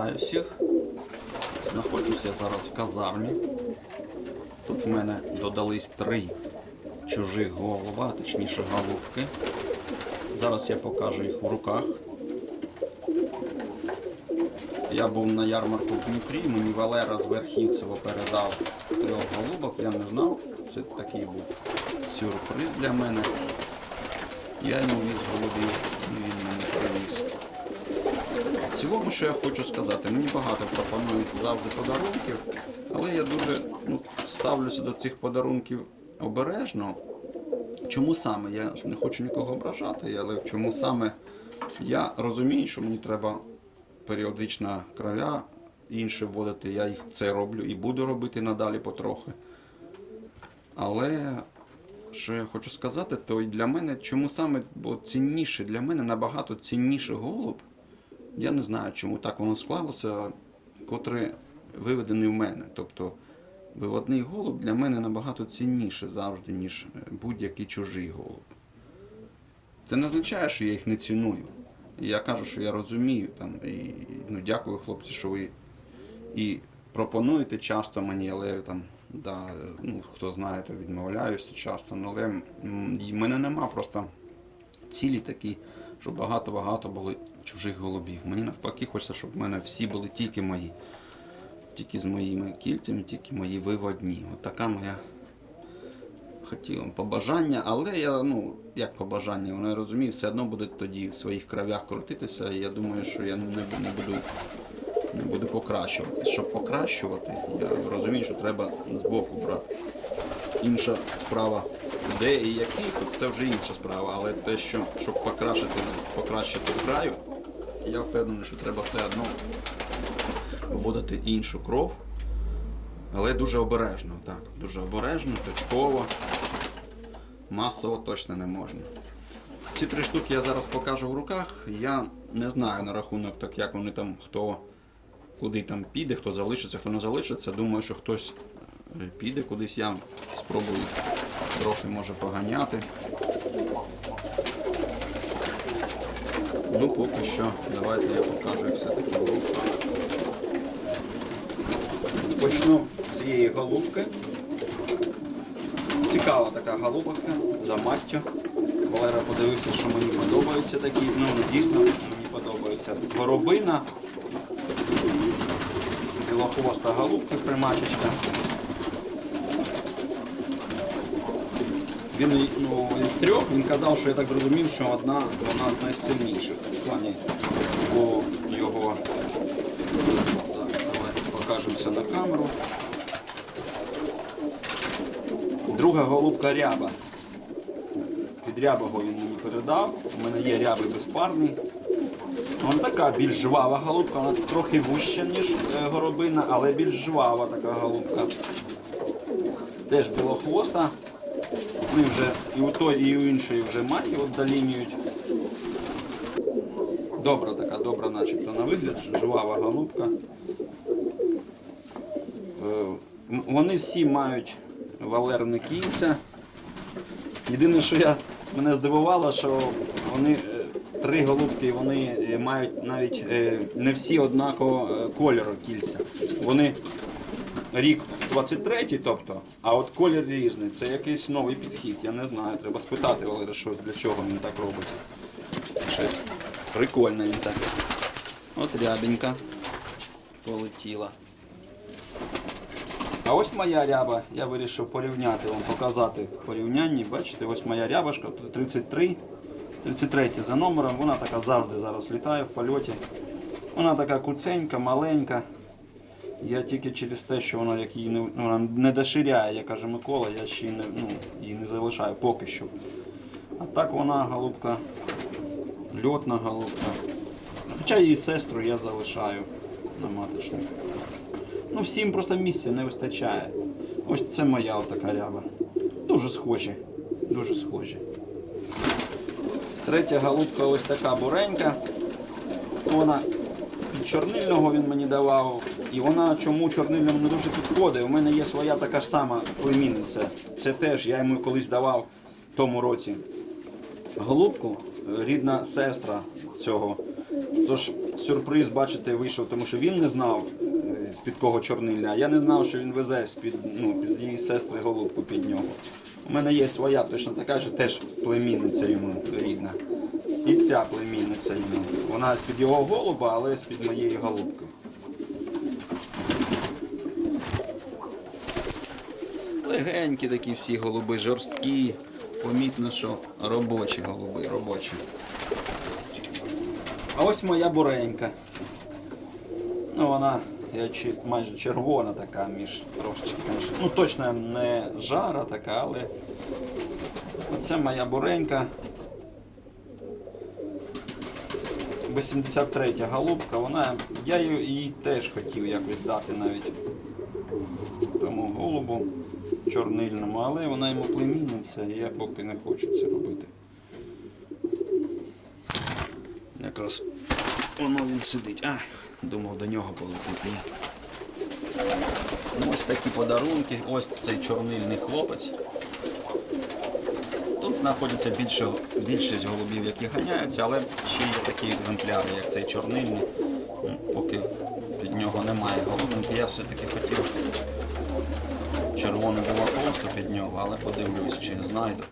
Вітаю всіх. Знаходжуся я зараз в казармі. Тут в мене додались три чужих голуба, точніше голубки. Зараз я покажу їх в руках. Я був на ярмарку в Дніпрі, мені Валера з Верхівцева передав трьох голубок, я не знав. Це такий був сюрприз для мене. Я йому віз голубів, він мені привіз. В цілому, що я хочу сказати, мені багато пропонують завжди подарунків, але я дуже ну, ставлюся до цих подарунків обережно. Чому саме? Я не хочу нікого ображати, але чому саме я розумію, що мені треба періодично кроля інші вводити, я їх це роблю і буду робити надалі потрохи. Але що я хочу сказати, то для мене, чому саме бо цінніше, для мене набагато цінніше голуб. Я не знаю, чому так воно склалося, котрий виведений в мене. Тобто виводний голуб для мене набагато цінніше завжди, ніж будь-який чужий голуб. Це не означає, що я їх не ціную. Я кажу, що я розумію там, і ну, дякую, хлопці, що ви і пропонуєте часто мені, але там, да, ну, хто знає, то відмовляюся часто. ну, Але в мене нема просто цілі такі, щоб багато-багато було чужих голубів. Мені навпаки хочеться, щоб в мене всі були тільки мої. Тільки з моїми кільцями, тільки мої виводні. От моя хотіла побажання, але я, ну, як побажання, воно я розумію, все одно буде тоді в своїх кровях крутитися. І я думаю, що я не, не буду не буду покращувати. Щоб покращувати, я розумію, що треба з боку брати. Інша справа, де і яких, це вже інша справа. Але те, що щоб покращити, покращити краю, я впевнений, що треба все одно вводити іншу кров. Але дуже обережно, так, дуже обережно, точково, масово точно не можна. Ці три штуки я зараз покажу в руках. Я не знаю на рахунок, так як вони там, хто куди там піде, хто залишиться, хто не залишиться. Думаю, що хтось е, піде кудись. Я спробую трохи може поганяти. Ну, поки що, давайте я покажу їх все-таки руках. Почну з цієї голубки. Цікава така голубка за мастю. Валера подивився, що мені подобаються такі. Ну, дійсно мені подобаються. Воробина, білохвоста голубка, примачечка. Він, ну, він з трьох, він казав, що я так зрозумів, що одна вона з найсильніших в плані по його. Так, давайте покажемося на камеру. Друга голубка ряба. Під рябого він мені передав. У мене є рябий безпарний. Вона така більш жвава голубка, вона трохи вуща, ніж е, горобина, але більш жвава така голубка. Теж білохвоста. Вони вже і у той, і у іншої вже матки от. Добра така, добра начебто на вигляд, жвава голубка. Е, Вони всі мають валерне кільця. Єдине, що я, мене здивувало, що вони е, три голубки вони е, мають навіть не всі однакового е, кольору кільця. Вони рік 23-й, тобто, а от колір різний. Це якийсь новий підхід. Я не знаю. Треба спитати Валера, що для чого він так робить. Щось прикольне він так. От рябенька полетіла. А ось моя ряба, я вирішив порівняти вам, показати в порівнянні. Бачите, ось моя рябашка, 33, 33 за номером, вона така завжди зараз літає в польоті. Вона така куценька, маленька. Я тільки через те, що вона як її не, вона не доширяє, як каже Микола, я ще не, ну, її не залишаю поки що. А так вона голубка, льотна голубка. Хоча її сестру я залишаю на маточник. Ну, всім просто місця не вистачає. Ось це моя така ряба. Дуже схожі. Дуже схожі. Третя голубка ось така буренька. Вона під чорнильного він мені давав. І вона чому чорнильному не дуже підходить. У мене є своя така ж сама племінниця. Це теж я йому колись давав в тому році. Голубку, е, рідна сестра цього Тож сюрприз, бачите, вийшов, тому що він не знав, е, з-під кого чорнильня. а Я не знав, що він везе з-під ну, під її сестри голубку під нього. У мене є своя точно така ж, теж племінниця йому рідна. І ця племінниця йому. Вона з-під його голуба, але з-під моєї голубки. Легенькі такі всі голуби, жорсткі. Помітно, що робочі голуби, робочі. А ось моя буренька. Ну вона я майже червона така між трошечки. Ну точно не жара така, але оце моя буренька. 83 голубка, вона. Я її теж хотів якось дати навіть тому голубу чорнильному, але вона йому племінниця, і я поки не хочу це робити. Якраз воно він сидить. Ай, думав до нього полетить. Ні. Ось такі подарунки, ось цей чорнильний хлопець. Тут знаходиться більше, більшість голубів, які ганяються, але ще є такі екземпляри, як цей чорнильний. Ну, Поки під нього немає голубинки, я все-таки хотів червоне було колесо під нього, але подивлюсь, чи знайду.